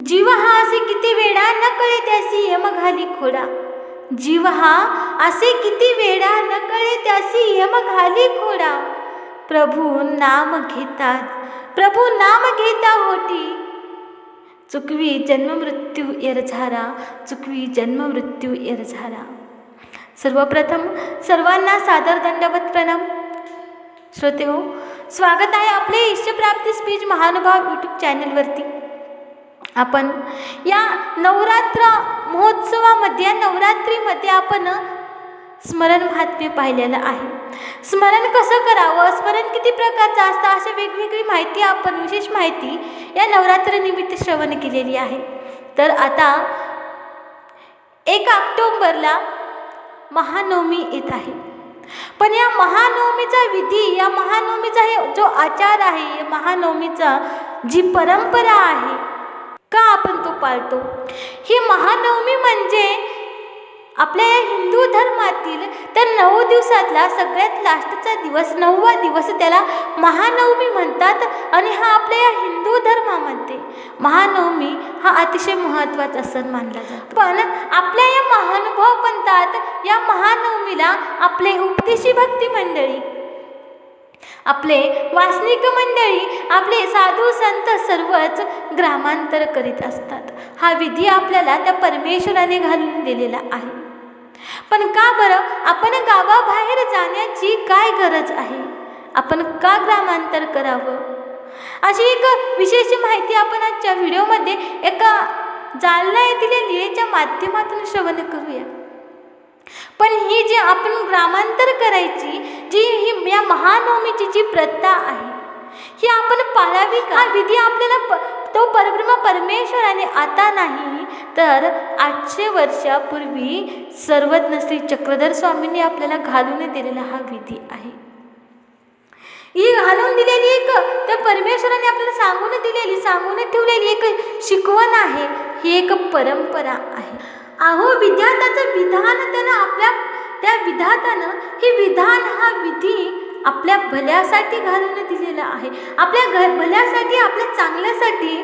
जीव हा असे किती वेळा न कळे त्यासी यम घाली खोडा. जीव हा असे किती वेळा न कळे त्यासी यम घाली खोडा. प्रभू नाम घेतात प्रभू नाम घेता होती. चुकवी जन्म मृत्यू येर झारा चुकवी जन्म मृत्यू येर झारा सर्वप्रथम सर्वांना सादर दंडवत प्रणाम. श्रोते हो स्वागत आहे आपले इष्टप्राप्ती स्पीच महानुभाव यूट्यूब चॅनलवरती आपण या नवरात्र महोत्सवामध्ये नवरात्रीमध्ये आपण स्मरण महात्म्य पाहिलेलं आहे. स्मरण कसं करावं? स्मरण किती प्रकारचं असतं? अशा वेगवेगळी माहिती आपण विशेष माहिती या नवरात्रनिमित्त श्रवण केलेली आहे. तर आता एक ऑक्टोंबरला महानवमी येत आहे. पण या महानवमीचा विधी या महानवमीचा हे जो आचार आहे या महानवमीचा जी परंपरा आहे का आपण तो पाळतो? ही महानवमी म्हणजे आपल्या या हिंदू धर्मातील तर नऊ दिवसातला सगळ्यात लास्टचा दिवस नववा दिवस त्याला महानवमी म्हणतात आणि हा आपल्या या हिंदू धर्मामध्ये महानवमी हा अतिशय महत्त्वाचा सण मानला जातो. पण आपल्या या महानुभाव पंथात या महानवमीला आपले उपदेशी भक्ती मंडळी आपले वासनिक मंडळी आपले साधू संत सर्वच ग्रामांतर करीत असतात. हा विधी आपल्याला त्या परमेश्वराने घालून दिलेला आहे. पण का बरं आपण गावाबाहेर जाण्याची काय गरज आहे? आपण का ग्रामांतर करावं? अशी एक विशेष माहिती आपण आजच्या व्हिडिओमध्ये एका जालना येथील लिळेच्या माध्यमातून श्रवण करूया. पण ही जी आपण ग्रामांतर करायची जी ही या महानवमीची जी प्रथा आहे ही आपण पाळावी का? हा विधी आपल्याला प तो परब्रह्म परमेश्वराने आता नाही तर आठशे वर्षापूर्वी सर्वज्ञ श्री चक्रधर स्वामींनी आपल्याला घालून दिलेला हा विधी आहे. ही घालून दिलेली एक त्या परमेश्वराने आपल्याला सांगून दिलेली सांगून ठेवलेली एक शिकवण आहे ही एक परंपरा आहे. अहो विद्यार्थ्याचं विधान त्यानं आपल्या त्या विधातानं हे विधान हा विधी आपल्या भल्यासाठी घालून दिलेला आहे. आपल्या घ भल्यासाठी आपल्या चांगल्यासाठी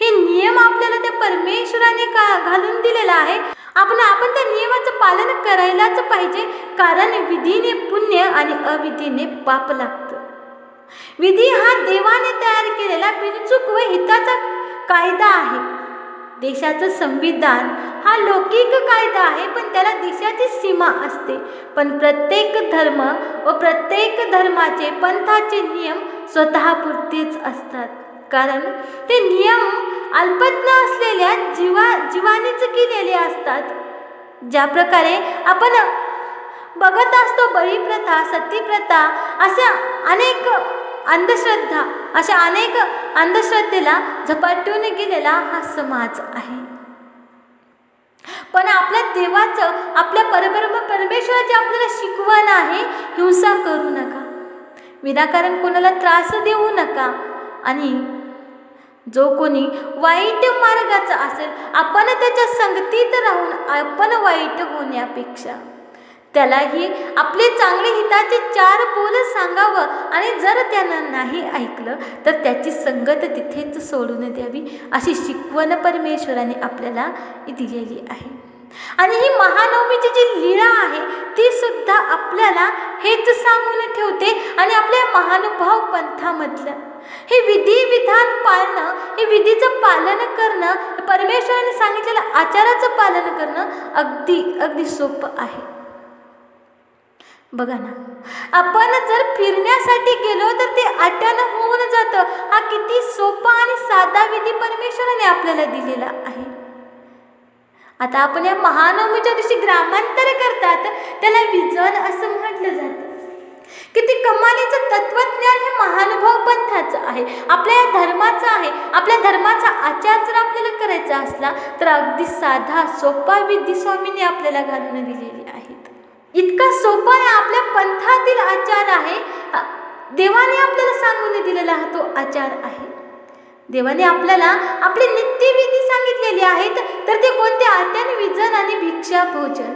हे नियम आपल्याला त्या परमेश्वराने का घालून दिलेला आहे. आपण आपण त्या नियमाचं पालन करायलाच पाहिजे. कारण विधीने पुण्य आणि अविधीने पाप लागतं. विधी हा देवाने तयार केलेला बिनचूक व हिताचा कायदा आहे. देशाचं संविधान हा लौकिक कायदा आहे पण त्याला देशाची सीमा असते. पण प्रत्येक धर्म व प्रत्येक धर्माचे पंथाचे नियम स्वतःपुरतेच असतात. कारण ते नियम अल्पज्ञ असलेल्या जीवा जीवानीच केलेले असतात. ज्या प्रकारे आपण बघत असतो बळीप्रथा सतीप्रथा अशा अनेक अंधश्रद्धा अशा अनेक अंधश्रद्धेला झपाटून गेलेला हा समाज आहे. पण आपल्या देवाचं आपल्या परब्रह्म परमेश्वराची आपल्याला शिकवण आहे हिंसा करू नका. विनाकारण कोणाला त्रास देऊ नका. आणि जो कोणी वाईट मार्गाचा असेल आपण त्याच्या संगतीत राहून आपण वाईट होण्यापेक्षा त्यालाही आपले चांगले हिताचे चार बोल सांगावं. आणि जर त्यानं नाही ऐकलं तर त्याची संगत तिथेच सोडून द्यावी अशी शिकवण परमेश्वराने आपल्याला दिलेली आहे. आणि ही महानवमीची जी लीळा आहे ती सुद्धा आपल्याला हेच सांगून ठेवते आणि आपल्या महानुभाव पंथामधलं. हे विधी विधान पाळणं हे विधीचं पालन करणं परमेश्वराने सांगितलेलं आचाराचं पालन करणं अगदी अगदी सोपं आहे. बघा ना. आपण जर फिरण्यासाठी गेलो तर ते अटन होऊन जातं. हा किती सोपा आणि साधा विधी परमेश्वराने आपल्याला दिलेला आहे. आता आपण या महानवमीच्या दिवशी ग्रामांतर करतात त्याला विजन असं म्हटलं जातं. किती कमालीचं तत्वज्ञान हे महानुभाव पंथाचं आहे. आपल्या या धर्माचं आहे. आपल्या धर्माचा आचार जर आपल्याला करायचा असला तर अगदी साधा सोपा विधी स्वामीने आपल्याला घालून दिलेली इतका सोपा आहे आपल्या पंथातील आचार आहे. देवाने आपल्याला सांगून दिलेला हा तो आचार आहे. देवाने आपल्याला आपले नित्यविधी सांगितलेले आहेत तर ते कोणते आट्यान विजन आणि भिक्षा भोजन?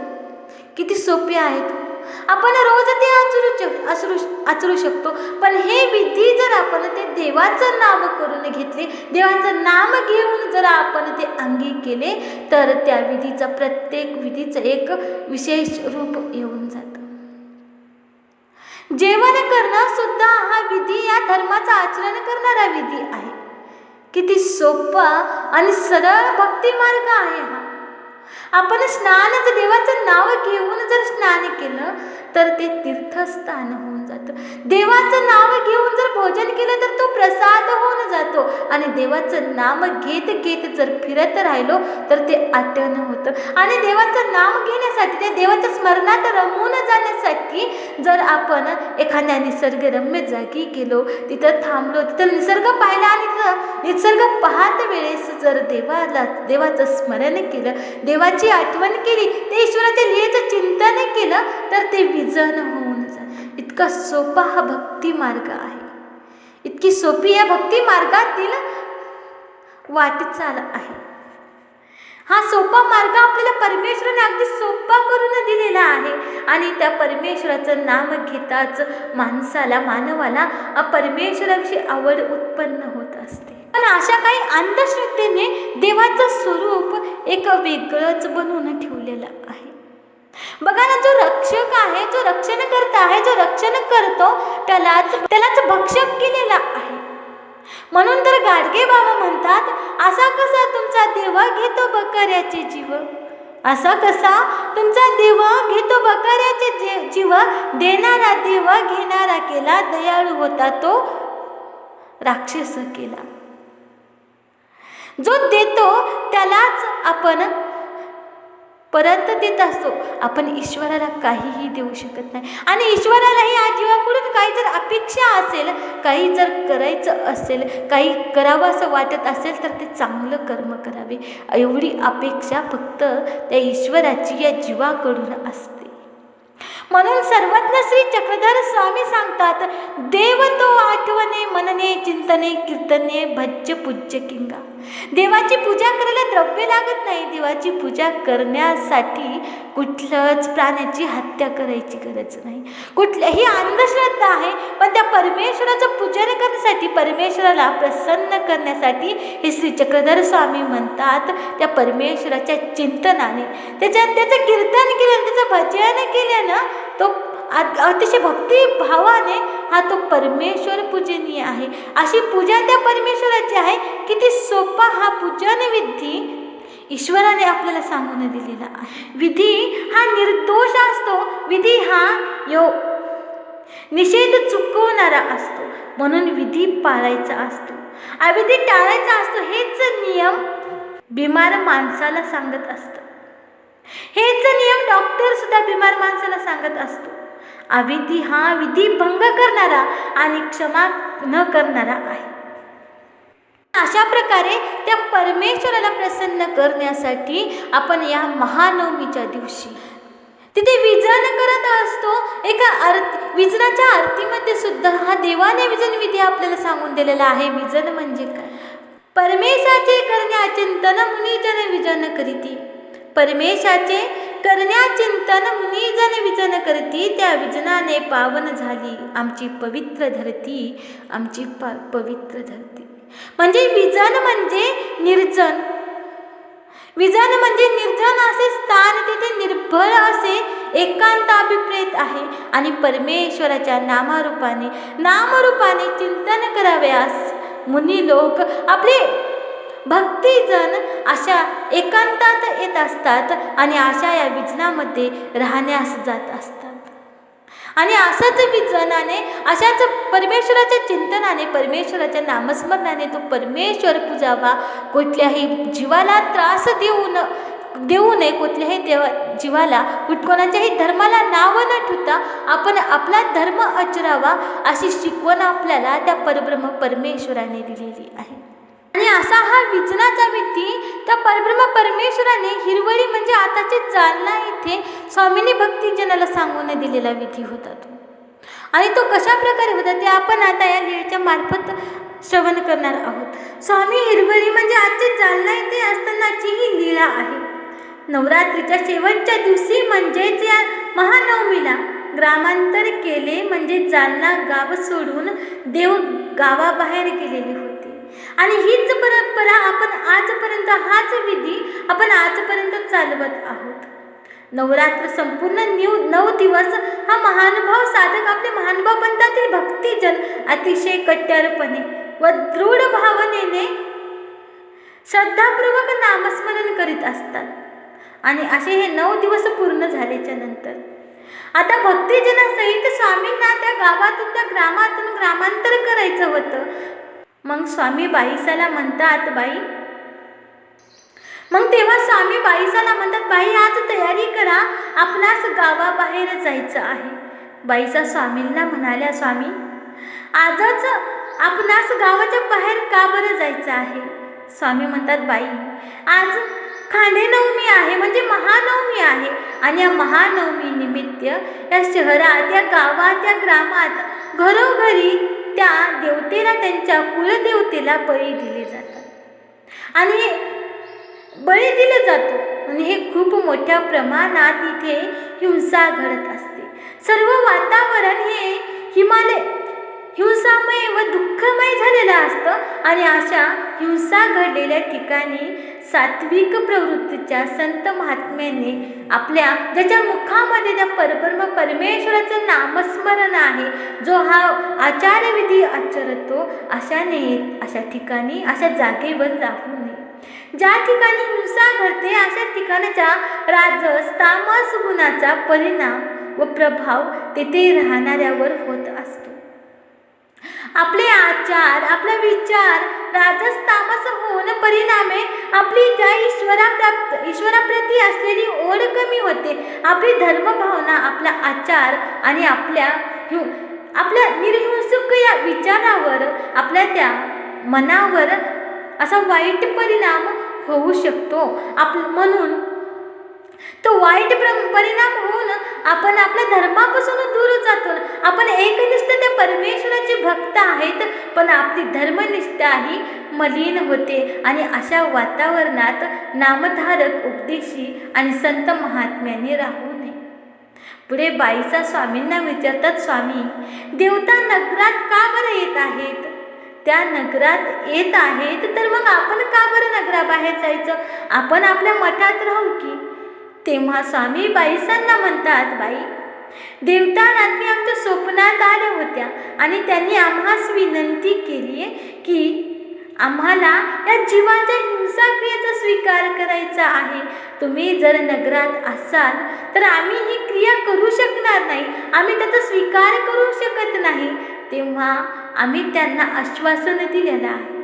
किती सोपे आहेत. आपण रोज ते आचरू आचरू आचरू शकतो. पण हे विधी जर आपण ते देवाचं नाव करून घेतले देवाचं नाम घेऊन जर आपण ते अंगी केले तर त्या विधीचा प्रत्येक विधीचं एक विशेष रूप येऊन जातं. जेवण करणं सुद्धा हा विधी या धर्माचं आचरण करणारा विधी आहे. किती सोपा आणि सरळ भक्ती मार्ग आहे हा. आपण स्नानच देवाचं नाव घेऊन जर स्नान केलं तर ते तीर्थस्थान होऊन जातं. देवाचं नाव घेऊन जर भोजन केलं तर तो प्रसाद होऊन जातो. आणि देवाचं नाम घेत घेत जर फिरत राहिलो तर ते आठवण होतं. आणि देवाचं नाम घेण्यासाठी त्या देवाच्या स्मरणात रमून जाण्यासाठी जर आपण एखाद्या निसर्गरम्य जागी गेलो तिथं थांबलो तिथं निसर्ग पाहिला आणि तिथं निसर्ग पाहत वेळेस जर देवाला देवाचं स्मरण केलं देवाची आठवण केली ते ईश्वराच्या लिहिचं चिंतन केलं तर ते विजन होऊन इतका सोपा हा भक्ती मार्ग आहे. इतकी सोपी या भक्ती मार्गातील वाटचाल आहे. हा सोपा मार्ग आपल्याला परमेश्वराने अगदी सोपा करून दिलेला आहे. आणि त्या परमेश्वराचं नाम घेताच माणसाला मानवाला आ परमेश्वराविषयी आवड उत्पन्न होत असते. पण अशा काही अंधश्रद्धेने देवाचं स्वरूप एक वेगळंच बनवून ठेवलेलं बघा ना जो रक्षक आहे जो रक्षण करता आहे जो रक्षण करतो त्यालाच त्यालाच भक्षक केलेला आहे. म्हणून तर गाडगे बाबा म्हणतात असा कसा तुमचा देवा घेतो बकऱ्याचे जीव? असा कसा तुमचा देव घेतो बकऱ्याचे जे जीव? देणारा देव घेणारा केला दयाळू होता तो राक्षस केला. जो देतो त्यालाच आपण परत देत असतो. आपण ईश्वराला काहीही देऊ शकत नाही. आणि ईश्वरालाही आजीवाकडून काही जर अपेक्षा असेल काही जर करायचं असेल काही करावं असं वाटत असेल तर ते चांगलं कर्म करावे. एवढी अपेक्षा फक्त त्या ईश्वराची या जीवाकडून असते. म्हणून सर्वज्ञ श्री चक्रधर स्वामी सांगतात देव तो आठवणे मन चिंतने कीर्तने भज्य पूज्य किंगा. देवाची पूजा करायला द्रव्य लागत नाही. देवाची पूजा करण्यासाठी कुठलंच प्राण्याची हत्या करायची गरज नाही. कुठल्याही अंधश्रद्धा आहे पण त्या परमेश्वराचं पूजन करण्यासाठी परमेश्वराला प्रसन्न करण्यासाठी हे श्री चक्रधर स्वामी म्हणतात त्या परमेश्वराच्या चिंतनाने. त्याच्या त्याचं कीर्तन केल्यानं त्याचं भजन केल्यानं तो अत अतिशय भक्तिभावाने हा तो परमेश्वर पूजनीय आहे. अशी पूजा त्या परमेश्वराची आहे किती सोपा हा पूजन विधी ईश्वराने आपल्याला सांगून दिलेला आहे. विधी हा निर्दोष असतो विधी हा यो निषेध चुकवणारा असतो. म्हणून विधी पाळायचा असतो. अविधी टाळायचा असतो हेच नियम बिमार माणसाला सांगत असतं. हेच नियम डॉक्टर सुद्धा बिमार माणसाला सांगत असतो. अविधी हा विधी भंग करणारा आणि क्षमा न करणारा आहे. अशा प्रकारे त्या परमेश्वराला प्रसन्न करण्यासाठी आपण या महानवमीच्या दिवशी तिथे विजन करत असतो. एका अर्थ विजनाच्या आरतीमध्ये सुद्धा हा देवाने विजन विधी आपल्याला सांगून दिलेला आहे. विजन म्हणजे काय? परमेशाचे करण्या चिंतन मुनिजन विजन करीती. परमेशाचे करण्या चिंतन मुनिजन विजन करती त्या विजनाने पावन झाली. आमची पवित्र धरती आमची पा पवित्र धरती. म्हणजे विजन म्हणजे निर्जन. विजन म्हणजे निर्जन असे स्थान तिथे निर्भळ असे एकांत अभिप्रेत आहे. आणि परमेश्वराच्या नामारूपाने नामरूपाने चिंतन कराव्यास मुनी लोक आपले भक्तीजण अशा एकांतात येत असतात आणि अशा या विजनामध्ये राहण्यास जात असतात. आणि असंच विजनाने अशाच परमेश्वराच्या चिंतनाने परमेश्वराच्या नामस्मरणाने तो परमेश्वर पूजावा कुठल्याही जीवाला त्रास देऊ न देऊ नये कुठल्याही देवा जीवाला कुठ कोणाच्याही धर्माला नाव न ठेवता आपण आपला धर्म आचरावा अशी शिकवण आपल्याला त्या परब्रह्म परमेश्वराने दिलेली आहे. आणि असा हा विजनाचा विधी त्या परब्रह्म परमेश्वराने हिरवळी म्हणजे आताचे जालना इथे स्वामिनी भक्तीजनाला सांगून दिलेला विधी होता तो. आणि तो कशा प्रकारे होता ते आपण आता या लीळेच्या मार्फत श्रवण करणार आहोत. स्वामी हिरवळी म्हणजे आजचे जालना इथे असतानाची ही लीळा आहे. नवरात्रीच्या शेवटच्या दिवशी म्हणजेच या महानवमीला ग्रामांतर केले म्हणजे जालना गाव सोडून देव गावाबाहेर गेलेले. आणि हीच परंपरा आपण आजपर्यंत हाच विधी आपण आजपर्यंत चालवत आहोत. नवरात्र संपूर्ण न्यू नऊ दिवस हा महानुभाव साधक आपले महानुभाव पंथातील भक्तिजन अतिशय कट्यारपणे व दृढ भावनेने श्रद्धापूर्वक नामस्मरण करीत असतात. आणि असे हे नऊ दिवस पूर्ण झाल्याच्यानंतर आता भक्तिजनासहित स्वामींना त्या गावातून त्या ग्रामातून ग्रामांतर करायचं होतं. मग स्वामी बाईसाला म्हणतात बाई मग तेव्हा स्वामी बाईसाला म्हणतात बाई आज तयारी करा आपणास गावाबाहेर जायचं आहे. बाईसा स्वामींना म्हणाल्या स्वामी आजच आपणास गावाच्या बाहेर का बरं जायचं आहे? स्वामी म्हणतात बाई आज खांडेनवमी आहे म्हणजे महानवमी आहे आणि या महानवमी निमित्त या शहरात या गावात या ग्रामात घरोघरी त्या देवतेला त्यांच्या कुलदेवतेला बळी दिले जातात. आणि बळी दिले जातो. आणि हे खूप मोठ्या प्रमाणात इथे हिंसा घडत असते. सर्व वातावरण हे हिमालय हिंसामय व दुःखमय झालेलं असतं. आणि अशा हिंसा घडलेल्या ठिकाणी सात्विक प्रवृत्तीच्या संत महात्म्याने आपल्या ज्याच्या मुखामध्ये त्या परब्रह्म परमेश्वराचं नामस्मरण आहे जो हा आचारविधी आचरतो अशाने अशा ठिकाणी अशा जागेवर राहू नये. ज्या ठिकाणी हिंसा घडते अशा ठिकाणाच्या राजस तामस गुणाचा परिणाम व प्रभाव तेथे राहणाऱ्यावर होत असतो. आपले आचार आपला विचार राजस तामस होऊन परिणामे आपली त्या ईश्वराप्राप्त ईश्वराप्रती असलेली ओढ कमी होते. आपली धर्मभावना आपला आचार आणि आपल्या ह्यु आपल्या निर्हिंसुक या विचारावर आपल्या त्या मनावर असा वाईट परिणाम होऊ शकतो. आप म्हणून तो वाईट परिणाम होऊन आपण आपल्या धर्मापासून दूर जातो. आपण एकनिष्ठ त्या परमेश्वराचे भक्त आहेत पण आपली धर्मनिष्ठा ही मलिन होते. आणि अशा वातावरणात नामधारक उपदेशी आणि संत महात्म्याने राहू नये. पुढे बाईचा स्वामींना विचारतात स्वामी देवता नगरात का बरं येत आहेत? त्या नगरात येत आहेत तर मग आपण का बरं नगराबाहेर जायचं? आपण आपल्या मठात राहू की तेव्हा स्वामी बाईसांना म्हणतात बाई देवता रात्री आमच्या स्वप्नात आल्या होत्या आणि त्यांनी आम्हास विनंती केली आहे की आम्हाला या जीवाच्या हिंसाक्रियेचा स्वीकार करायचा आहे. तुम्ही जर नगरात असाल तर आम्ही ही क्रिया करू शकणार नाही. आम्ही त्याचा स्वीकार करू शकत नाही. तेव्हा आम्ही त्यांना आश्वासन दिलेलं आहे.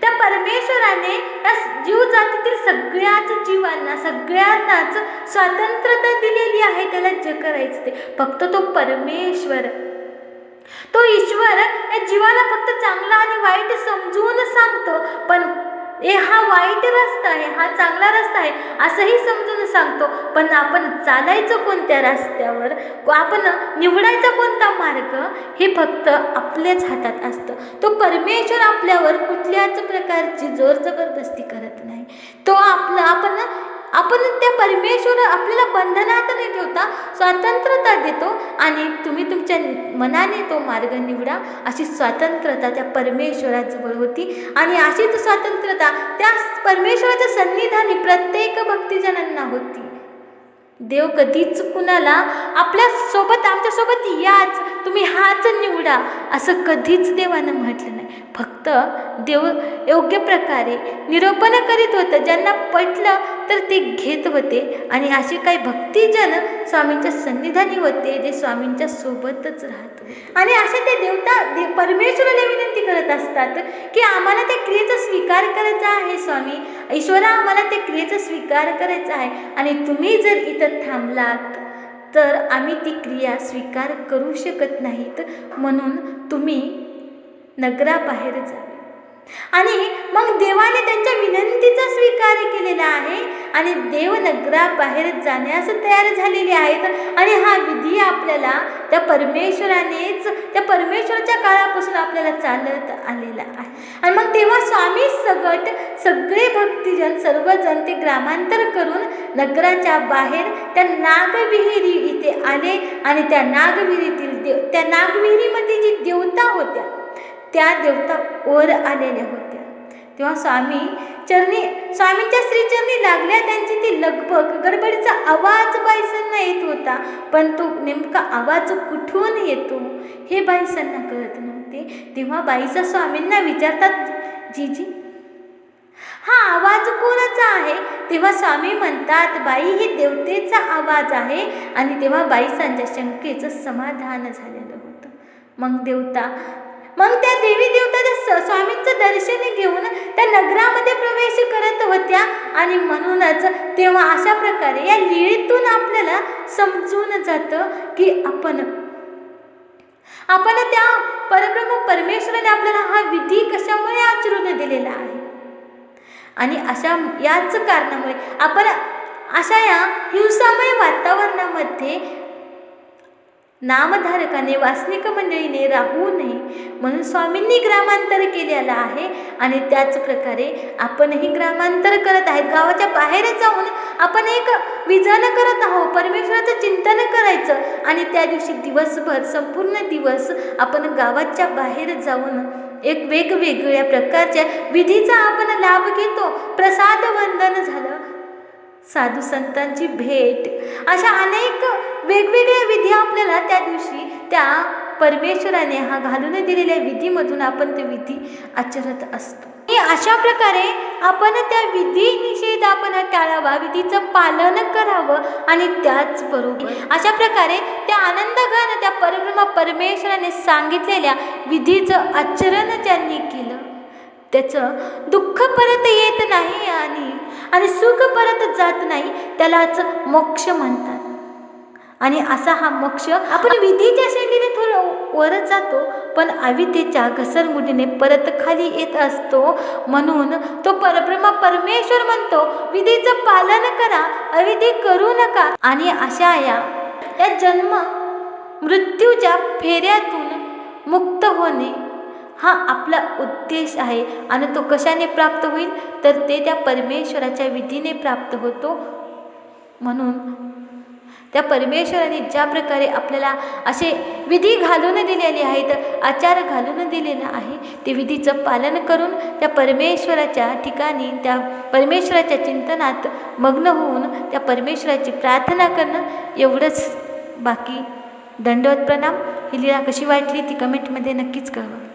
त्या परमेश्वराने या जीव जातीतील सगळ्याच जीवांना सगळ्यांनाच स्वातंत्र्यता दिलेली आहे त्याला जे करायचं ते. फक्त तो परमेश्वर. तो ईश्वर या जीवाला फक्त चांगला आणि वाईट समजून सांगतो पण ए हा वाईट रस्ता आहे हा चांगला रस्ता आहे असंही समजून सांगतो. पण आपण चालायचं कोणत्या रस्त्यावर? आपण निवडायचा कोणता मार्ग? हे फक्त आपल्याच हातात असतं. तो परमेश्वर आपल्यावर कुठल्याच प्रकारची जोर जबरदस्ती करत नाही. तो आपलं आपण आपण त्या परमेश्वर आपल्याला बंधनात नाही ठेवता स्वातंत्रता देतो आणि तुम्ही तुमच्या मनाने तो मार्ग निवडा. अशी स्वातंत्रता त्या परमेश्वराजवळ होती आणि अशीच स्वातंत्रता त्या परमेश्वराच्या सन्निधानी प्रत्येक भक्तिजनांना होती. देव कधीच कुणाला आपल्यासोबत आमच्यासोबत याच तुम्ही हाच निवडा असं कधीच देवानं म्हटलं नाही. फक्त देव योग्य प्रकारे निरोपण करीत होतं. ज्यांना पटलं तर ते घेत होते. आणि असे काही भक्तिजन स्वामींच्या सन्निधानी होते जे स्वामींच्या सोबतच राहत आणि असे ते देवता दे परमेश्वराला विनंती करत असतात की आम्हाला त्या क्रियेचा स्वीकार करायचा आहे स्वामी. ईश्वरा आम्हाला त्या क्रियेचा स्वीकार करायचा आहे. आणि तुम्ही जर इथं थांबलात तर आम्ही ती क्रिया स्वीकार करू शकत नाहीत. म्हणून तुम्ही नगराबाहेर झाले आणि मग देवाने त्यांच्या विनंतीचा स्वीकार केलेला आहे आणि देवनगराबाहेर जाण्यास तयार झालेले आहेत. आणि हा विधी आपल्याला त्या परमेश्वरानेच त्या परमेश्वराच्या काळापासून आपल्याला चालत आलेला आहे. आणि मग तेव्हा स्वामी सगट सगळे भक्तिजन सर्वजण ते ग्रामांतर करून नगराच्या बाहेर त्या नागविहिरी इथे आले. आणि त्या नागविहिरीतील देव त्या नागविहिरीमध्ये जी देवता होत्या त्या देवता वर आलेल्या होत्या. तेव्हा स्वामी चरणी स्वामींच्या श्रीचरणी लागल्या. त्यांची ती लगबग गडबडीचा आवाज बाईसांना येत होता. पण तो नेमका आवाज कुठून येतो हे बाईसांना कळत नव्हते. तेव्हा बाईचा स्वामींना विचारतात जीजी हा आवाज कोणाचा आहे? तेव्हा स्वामी म्हणतात बाई ही देवतेचा आवाज आहे. आणि तेव्हा बाईसांच्या शंकेचं समाधान झालेलं होतं. मग देवता मग त्या देवी देवता स- स्वामींचं दर्शन घेऊन त्या नगरामध्ये प्रवेश करत होत्या. आणि म्हणूनच तेव्हा अशा प्रकारे या लिळीतून आपल्याला समजून जातं की आपण आपण त्या परब्रह्म परमेश्वराने आपल्याला हा विधी कशामुळे आचरून दिलेला आहे? आणि अशा याच कारणामुळे आपण अशा या हिंसामय वातावरणामध्ये नामधारकाने वासनिक मंडळीने राहू नये म्हणून स्वामींनी ग्रामांतर केलेलं आहे आणि त्याच प्रकारे आपणही ग्रामांतर करत आहेत. गावाच्या बाहेर जाऊन आपण एक विजन करत आहोत. परमेश्वराचं चिंतन करायचं आणि त्या दिवशी दिवसभर संपूर्ण दिवस आपण गावाच्या बाहेर जाऊन एक वेगवेगळ्या प्रकारच्या विधीचा आपण लाभ घेतो. प्रसाद वंदन झालं. साधू संतांची भेट. अशा अनेक वेगवेगळ्या विधी आपल्याला त्या दिवशी त्या परमेश्वराने हा घालून दिलेल्या विधीमधून आपण ते विधी आचरत असतो. आणि अशा प्रकारे आपण त्या विधी निषेध आपण टाळावा विधीचं पालन करावं आणि त्याचबरोबर अशा प्रकारे त्या आनंदघन त्या परब्रह्म परमेश्वराने सांगितलेल्या विधीचं आचरण ज्यांनी केलं त्याचं दुःख परत येत नाही आणि आणि सुख परत जात नाही त्यालाच मोक्ष म्हणतात. आणि असा हा मोक्ष आपण विधीच्या शेंडीने थोडं वरच जातो पण अविद्येच्या घसरमुडीने परत खाली येत असतो. म्हणून तो परब्रह्मा परमेश्वर म्हणतो विधीचं पालन करा अविधी करू नका. आणि अशा या या जन्म मृत्यूच्या फेऱ्यातून मुक्त होणे हा आपला उद्देश आहे आणि तो कशाने प्राप्त होईल? तर ते त्या परमेश्वराच्या विधीने प्राप्त होतो. म्हणून त्या परमेश्वराने ज्या प्रकारे आपल्याला असे विधी घालून दिलेले आहेत आचार घालून दिलेला आहे ते विधीचं पालन करून त्या परमेश्वराच्या ठिकाणी त्या परमेश्वराच्या चिंतनात मग्न होऊन त्या परमेश्वराची प्रार्थना करणं एवढंच बाकी. दंडवत प्रणाम. ही लीळा कशी वाटली ती कमेंटमध्ये नक्कीच कळवा.